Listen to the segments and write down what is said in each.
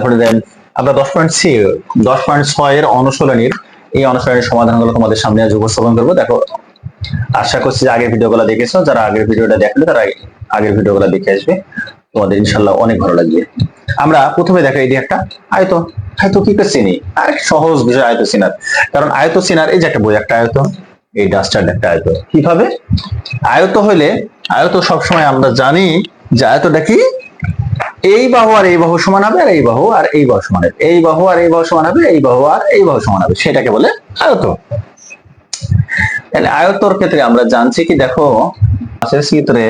তারপরে দেন আমরা দশ পয়েন্ট সি দশ পয়েন্ট ছয় এর অনুশীলনীর এই অনুশীলনের সমাধানগুলো তোমাদের সামনে আজ উপস্থাপন করব। দেখো, আশা করছি যে আগের ভিডিওগুলো দেখেছ। যারা আগের ভিডিওটা দেখলে তারা আগের ভিডিওগুলো দেখে আসবে। তোমাদের ইনশাল্লাহ অনেক ভালো লাগবে। আমরা প্রথমে দেখো এই একটা আয়ত আয়ত কি করে চিনি। আর, সহজ বিষয় আয়ত চিনার কারণ আয়ত চিনার এই যে একটা বই, একটা আয়ত এই ডাস্টার একটা আয়ত কীভাবে? আয়ত হইলে, আয়ত সবসময় আমরা জানি যে আয়তটা কি? এই বাহু আর এই বাহু সমান হবে আর এই বাহু আর এই বাহু সমান হবে। এই বাহু আর এই বাহু সমান হবে, এই বাহু আর এই বাহু সমান হবে। সেটাকে বলে আয়ত। তাহলে আয়তর ক্ষেত্রে আমরা জানছি কি, দেখো, পাশের চিত্রে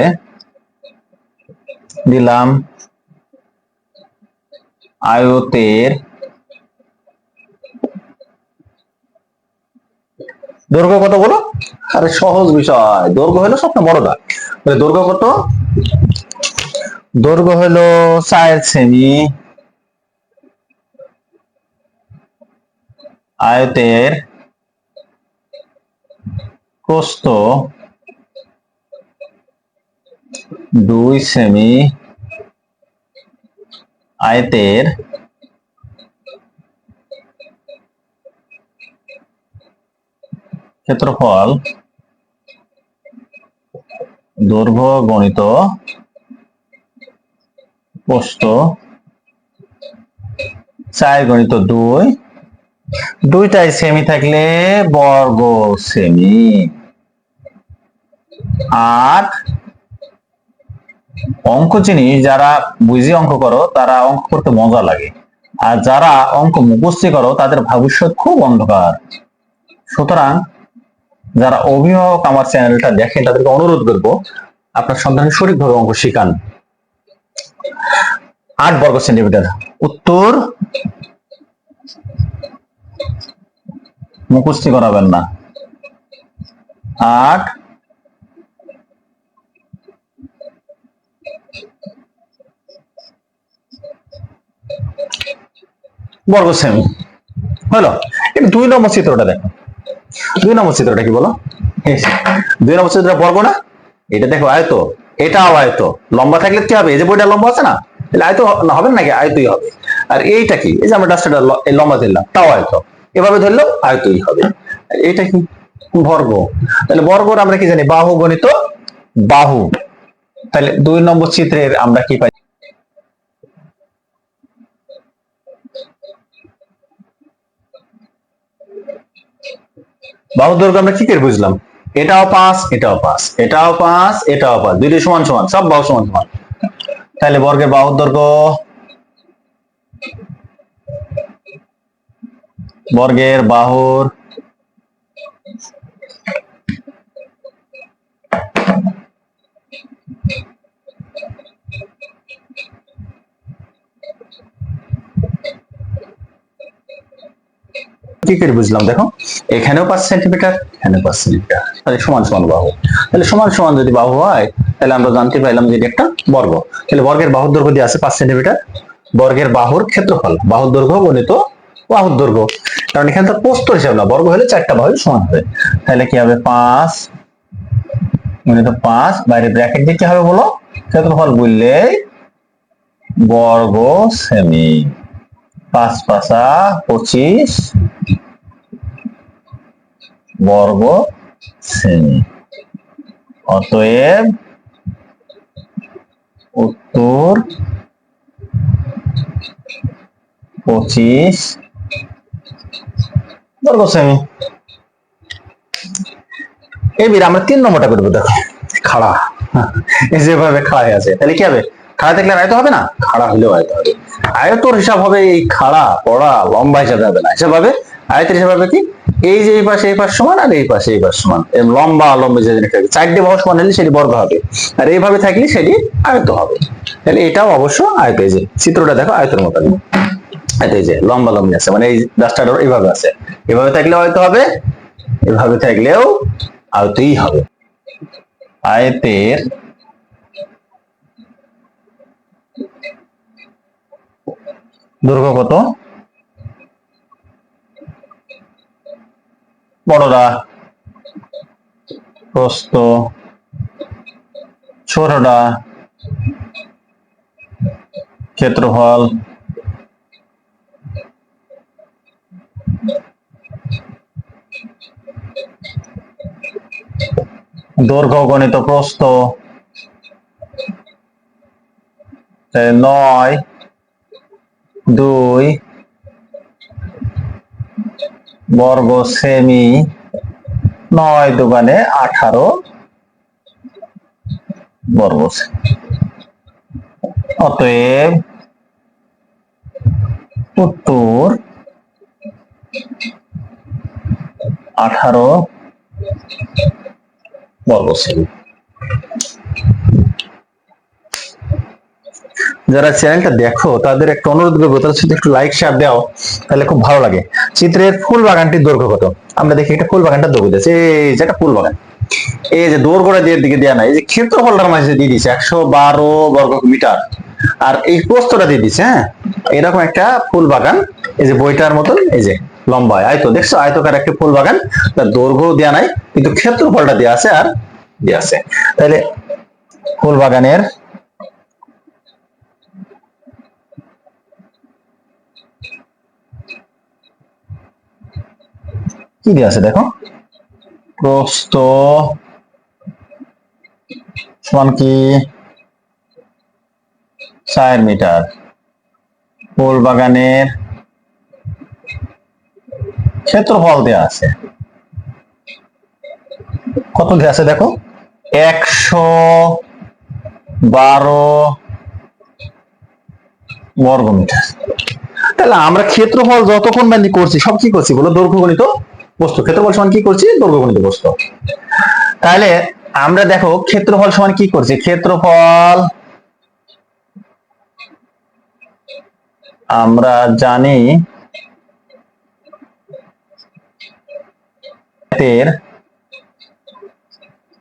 দিলাম আয়তের দৈর্ঘ্য কত বলো? আরে সহজ বিষয়। দৈর্ঘ্য হলো সবটা বড় দাগ। তাহলে দৈর্ঘ্য কত? দৈর্ঘ্য হলো চার সেমি আয়তের প্রস্থ দুই সেমি আয়তের ক্ষেত্রফল দৈর্ঘ্য গণিত প্রস্থ চার গণিত দুই। দুইটাই সেমি থাকলে বর্গ সেমি আর অঙ্ক জিনিস যারা বুঝি অঙ্ক করো, তারা অঙ্ক করতে মজা লাগে। আর যারা অঙ্ক মুখস্থি করো, তাদের ভবিষ্যৎ খুব অন্ধকার। সুতরাং যারা অভিভাবক আমার চ্যানেলটা দেখেন, তাদেরকে অনুরোধ করব, আপনার সন্তানের সঠিকভাবে অঙ্ক শিখান। আট বর্গ সেন্টিমিটার। উত্তর? মুখস্থি করাবেন না। আট। বর্গ সেমি। হলো? এটা দুই নম্বর চিত্রটা দেখো। দুই নম্বর চিত্রটা কি বলো? দুই নম্বর চিত্রটা বর্গ না? এটা দেখো আয়ত। এটাও আয়ত। লম্বা থাকলে কি হবে? এই যে বইটা লম্বা আছে না? তাহলে আয়ত হ- হবে নাকি? আয়তই হবে। আর এইটা কি? এই যে আমরা ডাস্টারটা লম্বা দিলাম তাও আয়ত। এভাবে ধরলেও আয়তই হবে। এইটা কি? বর্গ। তাহলে বর্গর আমরা কি জানি? বাহু গণিত বাহু। তাহলে দুই নম্বর চিত্রের আমরা কি পাই? বাহু দৈর্ঘ্য আমরা কি করে বুঝলাম? এটাও পাঁচ এটাও পাঁচ এটাও পাঁচ এটাও পাঁচ দুইটি সমান সমান, সব বাহু সমান সমান। তাহলে বর্গের বাহুর দৈর্ঘ্য বর্গের বাহুর কি করে বুঝলাম? দেখো, এখানেও পাঁচ সেন্টিমিটার এখানেও পাঁচ সেন্টিমিটার তাহলে সমান সমান বাহু। তাহলে সমান সমান যদি বাহু হয়, তাহলে আমরা জানতে পারলাম যে একটা বর্গ। তাহলে বর্গের বাহুর দৈর্ঘ্য দিয়ে আছে পাঁচ সেন্টিমিটার বর্গের বাহুর ক্ষেত্রফল, বাহুর দৈর্ঘ্য গণিত বাহুর দৈর্ঘ্য। কারণ এখানে তো প্রস্থ হিসাব না, বর্গ হলে চারটা বাহু সমান হবে। তাহলে কি হবে পাঁচ? গণিত পাঁচ, বাইরে ব্র্যাকেট দিয়ে কি হবে বলো? ক্ষেত্রফল বললে বর্গ সেমি পাঁচ পাঁচা পঁচিশ বর্গ সেমি অতএব উত্তর পঁচিশ বর্গ সেমি এবার আমরা তিন নম্বরটা করব, দেখো। খাড়া। যেভাবে খাড়া হয়ে আছে, তাহলে কি হবে? খাড়া দেখলে আয়ত হবে না? খাড়া হলেও আয়ত হবে। আয়তর হিসাব হবে এই খাড়া, পড়া, লম্বা হিসাবে হবে না। হিসাব হবে? আয়তের হিসাব হবে কি? এই যে এই পাশে, এই পাশ সমান আর এই পাশে, এই পাশ সমান। লম্বা লম্বা যে জিনিসটা চারটে বাহু সমান হলে সেটি বর্গ হবে। আর এইভাবে থাকলে সেটি আয়ত হবে। তাহলে এটাও অবশ্য আয়ত, এই যে চিত্রটা দেখো আয়তের মতো এই যে লম্বা লম্বি আছে মানে এই রাস্তাটা এইভাবে আছে। এভাবে থাকলে হয়তো হবে, এভাবে থাকলেও আয়তই হবে। আয়তের দৈর্ঘ্য কত? বড়রা প্রস্ত ছোটরা ক্ষেত্রফল দৈর্ঘ্য গণিত প্রস্ত নয় দুই বর্গ সেমি নয় দোকানে আঠারো বর্গ অতএব উত্তর আঠারো বর্গ সেমি যারা চ্যানেলটা দেখো, তাদের একটা অনুরোধ করব, তাদের সাথে একটু লাইক শেয়ার দাও, তাহলে খুব ভালো লাগে। চিত্রের ফুল বাগানটির দৈর্ঘ্য কত? আমরা দেখি একটা ফুল বাগানটা দৈর্ঘ্য দিয়েছে। এই যে একটা ফুল বাগান। এই যে দৈর্ঘ্যটা দিয়ে দিকে দেওয়া নাই, এই যে ক্ষেত্রফলটার মাঝে দিয়ে দিয়েছে, একশো বারো বর্গ মিটার আর এই প্রস্তটা দিয়ে দিচ্ছে হ্যাঁ? এরকম একটা ফুল বাগান, এই যে বইটার মতন, এই যে লম্বা আয়তো, দেখছ? আয়তকার একটা ফুল বাগান, তার দৈর্ঘ্য দেওয়া নাই, কিন্তু ক্ষেত্রফলটা দেওয়া আছে আর দেওয়া আছে। তাহলে ফুল বাগানের কি দেওয়া আছে দেখো? প্রস্থ সমান কি? চার মিটার। ফুল বাগানের ক্ষেত্রফল দেওয়া আছে। কত দেওয়া আছে দেখো? একশো বারো বর্গ মিটার তাহলে আমরা ক্ষেত্রফল যতক্ষণ মানে করছি, সব কি করছি বলো? দৈর্ঘ্য গণিত। বস্তু। ক্ষেত্রফল সমান কি করছি? দৈর্ঘ্য বস্তু। তাহলে আমরা দেখো ক্ষেত্রফল সমান কি করছি? ক্ষেত্রফল আমরা জানি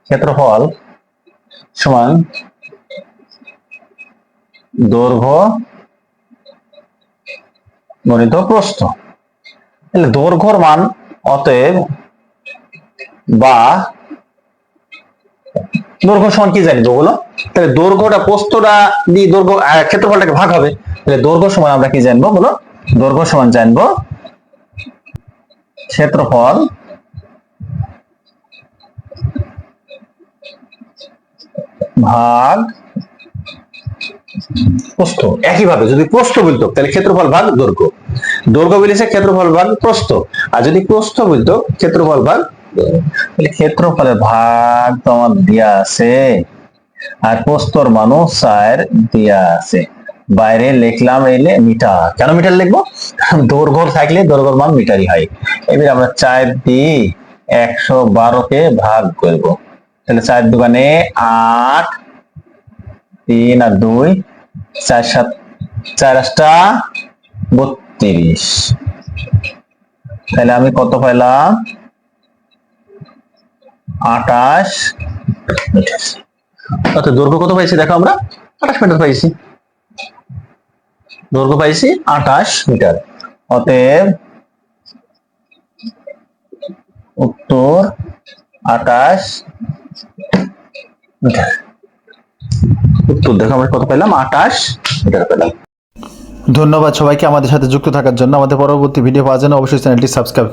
ক্ষেত্রফল সমান দৈর্ঘ্য গণিত প্রস্থ। দৈর্ঘ্যর মান অতএব বা দৈর্ঘ্য সমান কি জানি বলো তাহলে দৈর্ঘ্যটা প্রস্থটা দিয়ে দৈর্ঘ্য ক্ষেত্রফলটাকে ভাগ হবে। তাহলে দৈর্ঘ্য সমান আমরা কি জানব বলো? দৈর্ঘ্য সমান জানব ক্ষেত্রফল ভাগ প্রস্থ। একইভাবে যদি প্রস্থ বলতো তাহলে ক্ষেত্রফল ভাগ দৈর্ঘ্য। দৈর্ঘ্য বলেছে ক্ষেত্রফল ভাগ প্রস্থ। আর যদি প্রস্থ বলতো ক্ষেত্রফল ভাগ তাহলে ক্ষেত্রফলের ভাগ তো আমার দেয়া আছে। আর প্রস্তর মানুষ চার দেয়া আছে। বাইরে লিখলাম এলে মিটার। কেন মিটার লিখব? দৈর্ঘ্য থাকলে দৈর্ঘ্যর মান মিটারই হয়। এবার আমরা চার দিয়ে একশো বারোকে ভাগ করব। তাহলে চার দোকানে আট, তিন আর দুই চার সাত চার আটটা বত্রিশ। তাহলে আমি কত পাইলাম? আটাশ মিটার অর্থাৎ দৈর্ঘ্য কত পাইছি? দেখো আমরা আঠাশ মিটার পাইছি। দৈর্ঘ্য পাইছি আঠাশ মিটার। অতএব উত্তর আঠাশ মিটার। উত্তর দেখো আমরা কত পেলাম? আঠাশ। এটা পেলাম। ধন্যবাদ সবাইকে আমাদের সাথে যুক্ত থাকার জন্য। আমাদের পরবর্তী ভিডিও পাওয়ার জন্য অবশ্যই চ্যানেলটি সাবস্ক্রাইব